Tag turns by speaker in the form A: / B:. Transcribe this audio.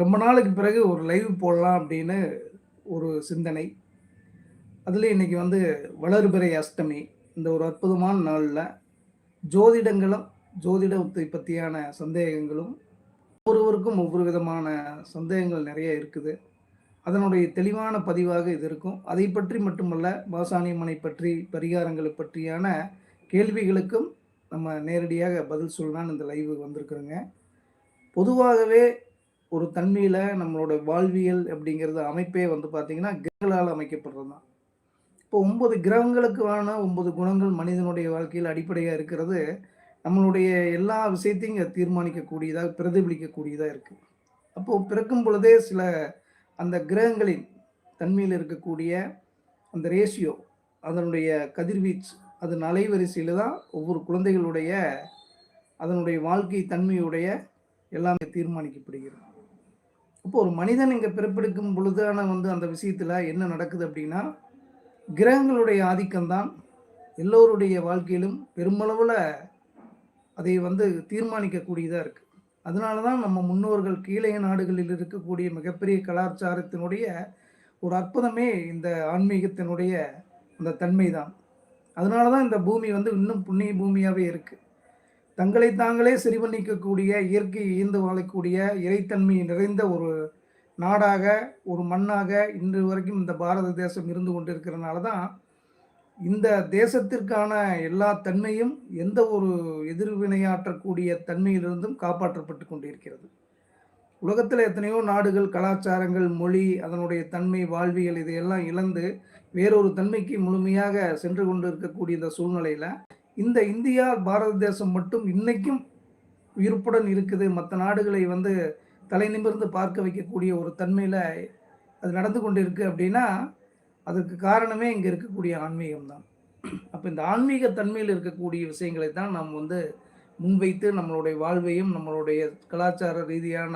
A: ரொம்ப நாளுக்கு பிறகு ஒரு லைவ் போடலாம் அப்படின்னு ஒரு சிந்தனை. அதில் இன்னைக்கு வந்து வளர்பிறை அஷ்டமி. இந்த ஒரு அற்புதமான நாளில் ஜோதிடங்களும், ஜோதிடத்தை பற்றியான சந்தேகங்களும் ஒவ்வொருவருக்கும் ஒவ்வொரு விதமான சந்தேகங்கள் நிறைய இருக்குது. அதனுடைய தெளிவான பதிவாக இது இருக்கும். அதை பற்றி மட்டுமல்ல, மாசாணியம்மனை பற்றி, பரிகாரங்களை பற்றியான கேள்விகளுக்கும் நம்ம நேரடியாக பதில் சொல்லலான்னு இந்த லைவ் வந்திருக்குறோங்க பொதுவாகவே ஒரு தன்மையில் நம்மளோட வாழ்வியல் அப்படிங்கிறது அமைப்பே வந்து பார்த்தீங்கன்னா, கிரகங்களால் அமைக்கப்படுறது தான். இப்போ ஒன்பது கிரகங்களுக்கான ஒன்பது குணங்கள் மனிதனுடைய வாழ்க்கையில் அடிப்படையாக இருக்கிறது, நம்மளுடைய எல்லா விஷயத்தையும் இங்கே தீர்மானிக்கக்கூடியதாக பிரதிபலிக்கக்கூடியதாக இருக்குது அப்போது பிறக்கும் பொழுதே சில அந்த கிரகங்களின் தன்மையில் இருக்கக்கூடிய அந்த ரேஷியோ, அதனுடைய கதிர்வீச்சு, அதன் அலைவரிசையில் தான் ஒவ்வொரு குழந்தைகளுடைய அதனுடைய வாழ்க்கை தன்மையுடைய எல்லாமே தீர்மானிக்கப்படுகிறது. அப்போ ஒரு மனிதன் இங்க பிறப்பெடுக்கும் பொழுதான வந்து அந்த விஷயத்துல என்ன நடக்குது அப்படின்னா, கிரகங்களுடைய ஆதிக்கம் தான் எல்லோருடைய வாழ்க்கையிலும் பெருமளவுல அதை வந்து தீர்மானிக்கக்கூடியதா இருக்கு. அதனால தான் நம்ம முன்னோர்கள் கீழைய நாடுகளில் இருக்கக்கூடிய மிகப்பெரிய கலாச்சாரத்தினுடைய ஒரு அற்புதமே இந்த ஆன்மீகத்தினுடைய அந்த தன்மை தான். அதனால தான் இந்த பூமி வந்து இன்னும் புண்ணிய பூமியாவே இருக்கு. தங்களை தாங்களே சரி பண்ணிக்கக்கூடிய, இயற்கை இயந்து வாழக்கூடிய, இறைத்தன்மை நிறைந்த ஒரு நாடாக, ஒரு மண்ணாக இன்று வரைக்கும் இந்த பாரத தேசம் இருந்து கொண்டிருக்கிறனால தான், இந்த தேசத்திற்கான எல்லா தன்மையும் எந்த ஒரு எதிர்வினையாற்றக்கூடிய தன்மையிலிருந்தும் காப்பாற்றப்பட்டு கொண்டிருக்கிறது. உலகத்தில் எத்தனையோ நாடுகள், கலாச்சாரங்கள், மொழி, அதனுடைய தன்மை, வாழ்வியல் இதையெல்லாம் இழந்து வேறொரு தன்மைக்கு முழுமையாக சென்று கொண்டு இருக்கக்கூடிய இந்த சூழ்நிலையில் இந்த இந்தியா, பாரத தேசம் மட்டும் இன்னைக்கும் உயிர்ப்புடன் இருக்குது. மற்ற நாடுகளை வந்து தலை நிமிர்ந்து பார்க்க வைக்கக்கூடிய ஒரு தன்மையில் அது நடந்து கொண்டு இருக்குது அப்படின்னா, அதற்கு காரணமே இங்கே இருக்கக்கூடிய ஆன்மீகம் தான். அப்போ இந்த ஆன்மீக தன்மையில் இருக்கக்கூடிய விஷயங்களை தான் நாம் வந்து முன்வைத்து நம்மளுடைய வாழ்வையும், நம்மளுடைய கலாச்சார ரீதியான